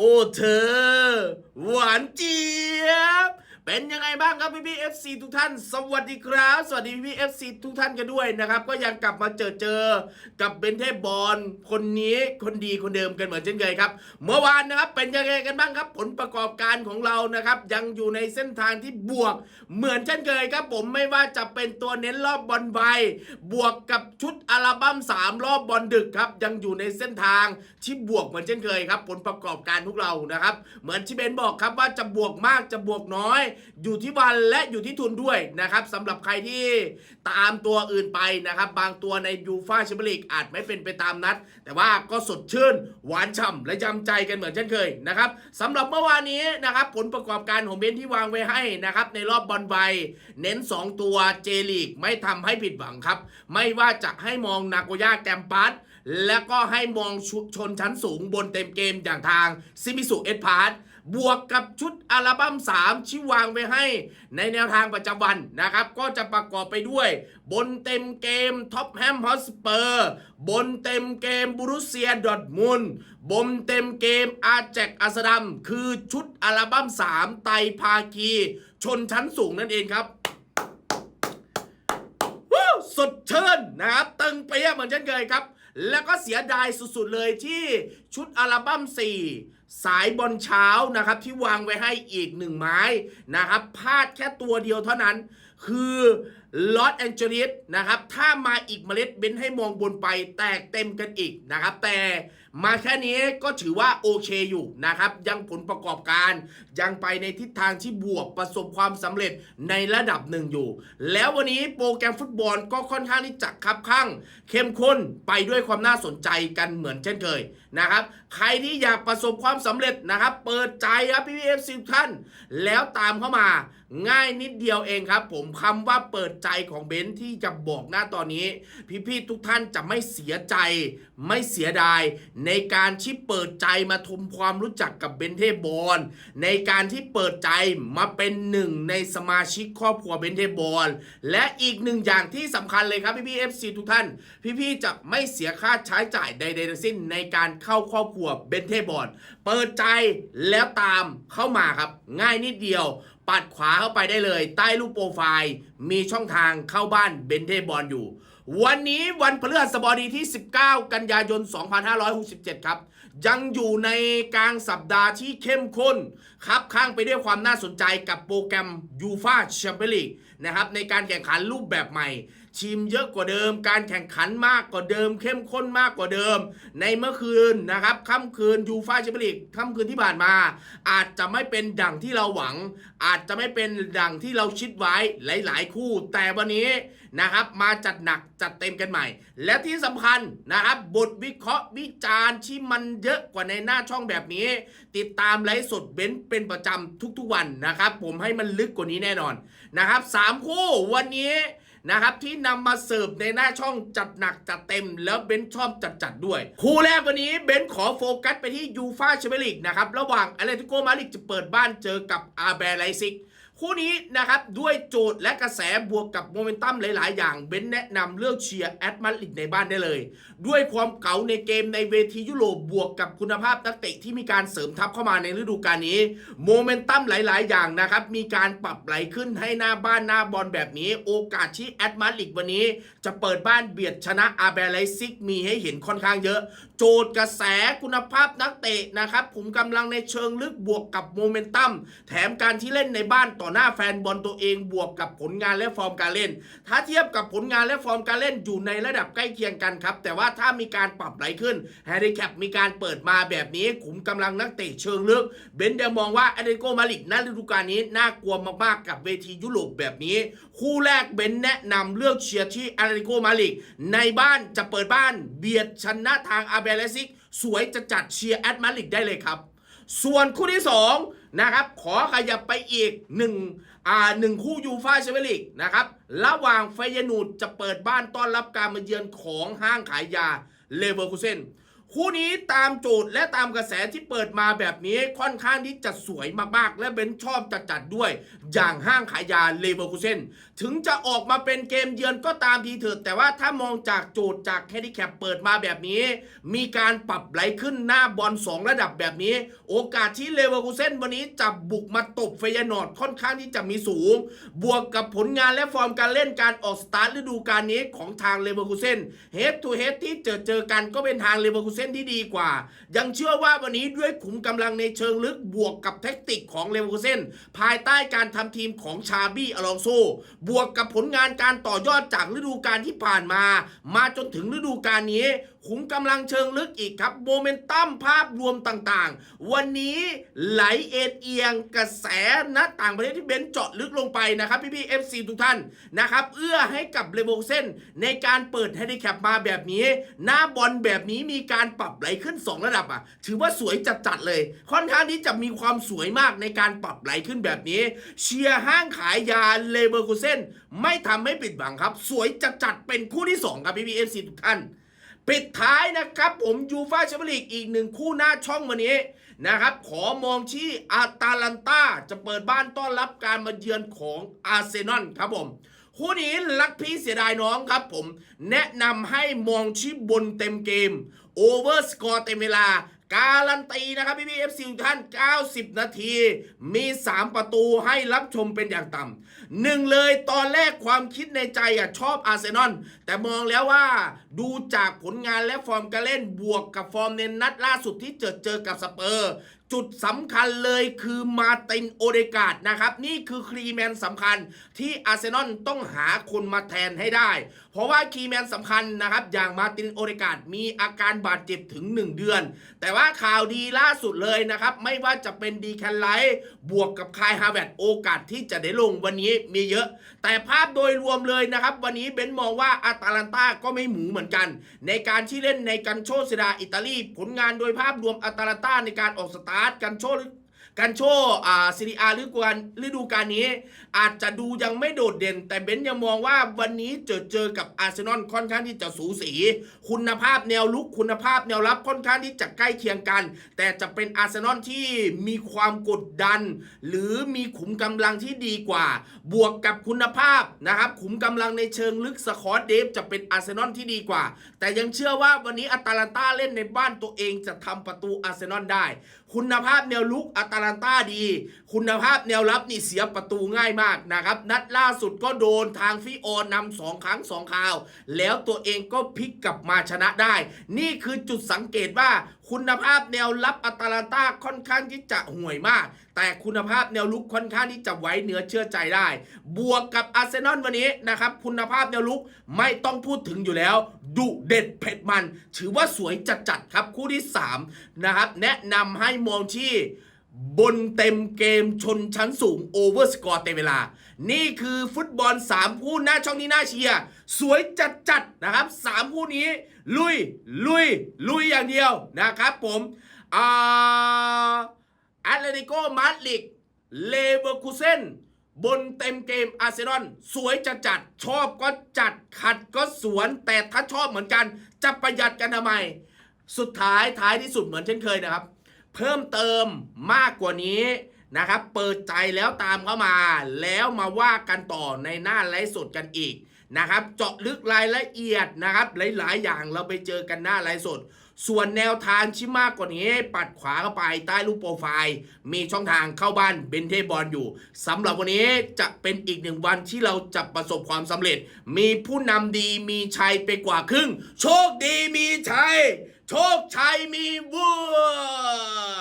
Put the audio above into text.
โอ้เธอ หวานเจี๊ยบ เป็นยังไงบ้างครับพี่พี่เอฟซีทุกท่าน สวัสดีครับ สวัสดีพี่พี่เอฟซีทุกท่านกันด้วยนะครับ ก็ยังกลับมาเจอเจอกับเบนเทบอลคนนี้คนดีคนเดิมกันเหมือนเช่นเคยครับ เมื่อวานนะครับเป็นยังไงกันบ้างครับ ผลประกอบการของเรานะครับยังอยู่ในเส้นทางที่บวกเหมือนเช่นเคยครับ ผมไม่ว่าจะเป็นตัวเน้นรอบบอลใบบวกกับชุดอัลบั้ม3 รอบบอลดึกครับยังอยู่ในเส้นทางที่บวกเหมือนเช่นเคยครับ ผลประกอบการพวกเรานะครับ เหมือนที่เบนบอกครับว่าจะบวกมากจะบวกน้อยอยู่ที่วันและอยู่ที่ทุนด้วยนะครับสำหรับใครที่ตามตัวอื่นไปนะครับ บางตัวในยูฟาแชมเปี้ยนลีกอาจไม่เป็นไปตามนัด แต่ว่าก็สดชื่น หวานฉ่ำและยำใจกันเหมือนเช่นเคยนะครับสำหรับเมื่อวานนี้นะครับผลประกอบการของเบนที่วางไว้ให้นะครับในรอบบอลใบเน้น 2 ตัวเจลีกไม่ทำให้ผิดหวังครับ ไม่ว่าจะให้มองนากโกย่าแกมปัสและก็ให้มองชชนชั้นสูงบนเต็มเกมอย่างทางซิมิสุเอ็ดพาร์ บวกกับชุดอัลบั้ม 3 ที่วางไว้ให้ในแนวทางประจำวันนะครับ ก็จะประกอบไปด้วย บนเต็มเกมท็อปแฮมฮอสเปอร์บนเต็มเกมบรูเซียดอทมุนบนเต็มเกมอาแจกอัสดัมคือชุดอัลบั้ม 3 ไตรภาคี ชนชั้นสูงนั่นเองครับวู้สดชื่นะครับ ตึงเปียเหมือนเช่นเคยครับ แล้วก็เสียดายสุดๆเลยที่ชุดอัลบั้ม 4 สายบอลเช้านะครับที่วางไว้ให้อีกหนึ่งไม้นะครับพลาดแค่ตัวเดียวเท่านั้น คือ ลอสแอนเจลิสนะครับถ้ามาอีกเมล็ดเบนให้มองบนไปแตกเต็มกันอีกนะครับแต่มาแค่นี้ก็ถือว่าโอเคอยู่นะครับยังผลประกอบการยังไปในทิศทางที่บวกประสบความสำเร็จในระดับหนึ่งอยู่ แล้ววันนี้โปรแกรมฟุตบอลก็ค่อนข้างที่จะคับข้างเข้มข้นไปด้วยความน่าสนใจกันเหมือนเช่นเคยนะครับใครที่อยากประสบความสำเร็จนะครับเปิดใจครับพี่เอฟซีท่าน แล้วตามเข้ามาง่ายนิดเดียวเองครับ ผมคำว่าเปิดใจของเบนซ์ที่จะบอกหน้าตอนนี้ พี่ๆทุกท่านจะไม่เสียใจ ไม่เสียดาย ในการที่เปิดใจมาทำความรู้จักกับเบนเทบอลในการที่เปิดใจมาเป็นหนึ่งในสมาชิกครอบครัวเบนเทบอลและอีกหนึ่งอย่างที่สำคัญเลยครับพี่ๆ FC ทุกท่าน พี่ๆจะไม่เสียค่าใช้จ่ายใดๆทั้งสิ้นในการเข้าครอบครัวเบนเทบอลเปิดใจแล้วตามเข้ามาครับ ง่ายนิดเดียว ปัดขวาเข้าไปได้เลย ใต้รูปโปรไฟล์ มีช่องทางเข้าบ้านเบนเทบอลอยู่ วันนี้วันพฤหัสบดีที่ 19 กันยายน 2567 ครับ ยังอยู่ในกลางสัปดาห์ที่เข้มข้นครับข้างไปด้วยความน่าสนใจกับโปรแกรมยูฟาแชมเปี้ยนลีกนะครับในการแข่งขันรูปแบบใหม่ ทีมเยอะกว่าเดิม การแข่งขันมากกว่าเดิม เข้มข้นมากกว่าเดิม ในเมื่อคืนนะครับค่ำคืนยูฟ่าแชมเปี้ยนลีกค่ำคืนที่ผ่านมา อาจจะไม่เป็นดั่งที่เราหวัง อาจจะไม่เป็นดั่งที่เราคิดไว้หลาย ๆ คู่ แต่วันนี้นะครับมาจัดหนักจัดเต็มกันใหม่ และที่สำคัญนะครับบทวิเคราะห์วิจารณ์ที่มันเยอะกว่าในหน้าช่องแบบนี้ ติดตามไลฟ์สดเบนซ์เป็นประจำทุกๆวันนะครับ ผมให้มันลึกกว่านี้แน่นอนนะครับสามคู่วันนี้ นะครับที่นำมาเสิร์ฟในหน้าช่องจัดหนักจัดเต็ม แล้วเบนซ์ชอบจัดจัดๆด้วย คู่แรกวันนี้เบนซ์ขอโฟกัสไปที่ยูฟาแชมเปี้ยนลีกนะครับระหว่างอเลติโกมาดริดจะเปิดบ้านเจอกับอาร์แบรไลซิก คู่นี้นะครับด้วยโจทย์และกระแสบวกกับโมเมนตัมหลาย ๆ อย่างเบนแนะนำเลือกเชียร์แอดมาดริดในบ้านได้เลย ด้วยความเก๋าในเกมในเวทียุโรปบวกกับคุณภาพนักเตะที่มีการเสริมทัพเข้ามาในฤดูกาลนี้โมเมนตัมหลาย ๆ อย่างนะครับมีการปรับไหลขึ้นให้หน้าบ้านหน้าบอลแบบนี้ โอกาสที่แอดมาดริดวันนี้ จะเปิดบ้านเบียดชนะอาร์แบรไลซิกมีให้เห็นค่อนข้างเยอะ โจทย์กระแสคุณภาพนักเตะนะครับผมกำลังในเชิงลึกบวกกับโมเมนตัมแถมการที่เล่นในบ้านต่อหน้าแฟนบอลตัวเองบวกกับผลงานและฟอร์มการเล่น ถ้าเทียบกับผลงานและฟอร์มการเล่นอยู่ในระดับใกล้เคียงกันครับ แต่ว่าถ้ามีการปรับไหลขึ้นแฮร์รี่แคปมีการเปิดมาแบบนี้ขุมกำลังนักเตะเชิงลึก เบนเดมองว่าแอตเลติโกมาดริดณฤดูกาลนี้น่ากลัวมากๆกับเวทียุโรปแบบนี้ คู่แรกเบนแนะนำเลือกเชียร์ที่แอตเลติโกมาดริดในบ้านจะเปิดบ้านเบียดชนะทางอาร์เลซิก สวยจะจัดเชียร์แอตมาดริดได้เลยครับ ส่วนคู่ที่2นะครับขอขยับไปอีก1อ่าหนึ่งคู่ยูฟาแชมเปี้ยนลีกนะครับระหว่างเฟยนูดจะเปิดบ้านต้อนรับการมาเยือนของห้างขายยาเลเวอร์คูเซน คู่นี้ตามโจทย์และตามกระแสที่เปิดมาแบบนี้ค่อนข้างที่จะสวยมากๆ และเบนชอบจัดจัดๆด้วย อย่างห้างขายยาเลเวอร์คูเซนถึงจะออกมาเป็นเกมเยือนก็ตามทีเถิดแต่ว่าถ้ามองจากโจทย์จากแฮนดิแคปเปิดมาแบบนี้ มีการปรับไหลขึ้นหน้าบอล2 ระดับแบบนี้ โอกาสที่เลเวอร์คูเซนวันนี้จะบุกมาตบเฟยนอร์ดค่อนข้างที่จะมีสูง บวกกับผลงานและฟอร์มการเล่นการออกสตาร์ทฤดูกาลนี้ของทางเลเวอร์คูเซนเฮดทูเฮดที่เจอเจอกันก็เป็นทางเลเวอร์คูเซนที่ดีกว่า ยังเชื่อว่าวันนี้ด้วยขุมกำลังในเชิงลึกบวกกับแท็กติกของเลเวอร์เซนภายใต้การทำทีมของชาบี้อลองโซบวกกับผลงานการต่อยอดจากฤดูกาลที่ผ่านมา มาจนถึงฤดูกาลนี้ขุมกำลังเชิงลึกอีกครับ โมเมนตัมภาพรวมต่างๆ วันนี้ไหลเอ็นเอียงกระแสณต่างประเทศที่เบนเจาะลึกลงไปนะครับพี่ๆ FC ทุกท่านนะครับ เอื้อให้กับเลโวเซนในการเปิดแฮนดิแคปมาแบบนี้ หน้าบอลแบบนี้มีการปรับไหลขึ้น 2 ระดับอะ ถือว่าสวยจัดๆเลย ค่อนข้างที่จะมีความสวยมากในการปรับไหลขึ้นแบบนี้ เชียร์ห้างขายยาเลเวอร์คูเซนไม่ทำให้ปิดบังครับ สวยจัดๆเป็นคู่ที่สองครับพี่ๆ FC ทุกท่าน ปิดท้ายนะครับผมยูฟาแชมเปี้ยนลีกอีกหนึ่งคู่หน้าช่องวันนี้นะครับ ขอมองที่อาตาลันตาจะเปิดบ้านต้อนรับการมาเยือนของอาร์เซนอลครับผมคู่นี้รักพี่เสียดายน้องครับผม แนะนำให้มองที่บนเต็มเกม โอเวอร์สกอร์เต็มเวลา การันตีนะครับพี่พี่เอฟซีท่าน 90 นาที มี 3 ประตูให้รับชมเป็นอย่างต่ำหนึ่งเลยตอนแรกความคิดในใจอะชอบอาร์เซนอลแต่มองแล้วว่าดูจากผลงานและฟอร์มการเล่นบวกกับฟอร์มในนัดล่าสุดที่เจอเจอกับสเปอร์ จุดสำคัญเลยคือมาตินโอเดกาดนะครับ นี่คือครีแมนสำคัญที่อาร์เซนอลต้องหาคนมาแทนให้ได้ เพราะว่าคีแมนสำคัญนะครับ อย่างมาตินโอเดกาดมีอาการบาดเจ็บถึง 1 เดือน แต่ว่าข่าวดีล่าสุดเลยนะครับ ไม่ว่าจะเป็นดีแคนไลท์บวกกับคายฮาเวตโอกาสที่จะได้ลงวันนี้มีเยอะ แต่ภาพโดยรวมเลยนะครับ วันนี้เบนมองว่าอาตาลันตาก็ไม่หมูเหมือนกัน ในการที่เล่นในกันโชเซดาอิตาลีผลงานโดยภาพรวมอาตาลันตาในการออกสตาาร์ทกันโชกันโชอ่าซีรีอาฤดูกาลฤดูกาลนี้ อาจจะดูยังไม่โดดเด่น แต่เบนยังมองว่าวันนี้เจอเจอกับอาร์เซนอลค่อนข้างที่จะสูสี คุณภาพแนวลุกคุณภาพแนวรับค่อนข้างที่จะใกล้เคียงกัน แต่จะเป็นอาร์เซนอลที่มีความกดดัน หรือมีขุมกำลังที่ดีกว่า บวกกับคุณภาพนะครับขุมกำลังในเชิงลึกสคอตเดฟจะเป็นอาร์เซนอลที่ดีกว่า แต่ยังเชื่อว่าวันนี้อาตาลันตาเล่นในบ้านตัวเองจะทำประตูอาร์เซนอลได้คุณภาพแนวลุกอัตแลนตาดี คุณภาพแนวรับนี่เสียประตูง่ายมากนะครับ นัดล่าสุดก็โดนทางฟิโอนำสองครั้งสองคราว แล้วตัวเองก็พลิกกลับมาชนะได้ นี่คือจุดสังเกตว่า คุณภาพแนวรับอาตลันตาค่อนข้างที่จะห่วยมาก แต่คุณภาพแนวลุกค่อนข้างที่จะไว้เนื้อเชื่อใจได้ บวกกับอาร์เซนอลวันนี้นะครับ คุณภาพแนวลุกไม่ต้องพูดถึงอยู่แล้ว ดุเด็ดเผ็ดมัน ถือว่าสวยจัดๆครับคู่ที่ 3 นะครับ แนะนำให้มองที่บนเต็มเกมชนชั้นสูงโอเวอร์สกอร์เต็มเวลา นี่คือฟุตบอล 3 คู่หน้าช่องนี้น่าเชียร์สวยจัดๆนะครับ 3 คู่นี้ ลุย ลุย ลุยอย่างเดียวนะครับผมอ่าแอตเลติโกมาดริดเลเวอร์คูเซนบนเต็มเกมอาร์เซนอลสวยจะจัดชอบก็จัดขัดก็สวนแต่ถ้าชอบเหมือนกัน จะประหยัดกันทำไม สุดท้ายท้ายที่สุดเหมือนเช่นเคยนะครับ เพิ่มเติมมากกว่านี้ นะครับเปิดใจแล้วตามเข้ามา แล้วมาว่ากันต่อในหน้าไลฟ์สดกันอีกนะครับ เจาะลึกรายละเอียดนะครับ หลาย ๆ อย่างเราไปเจอกันหน้าไลฟ์สด ส่วนแนวทางที่มากกว่านี้ ปัดขวาเข้าไปใต้รูปโปรไฟล์ มีช่องทางเข้าบ้านเบนเทบอลอยู่สำหรับวันนี้จะเป็นอีกหนึ่งวันที่เราจะประสบความสำเร็จ มีผู้นำดีมีชัยไปกว่าครึ่ง โชคดีมีชัย โชคชัยมีวัว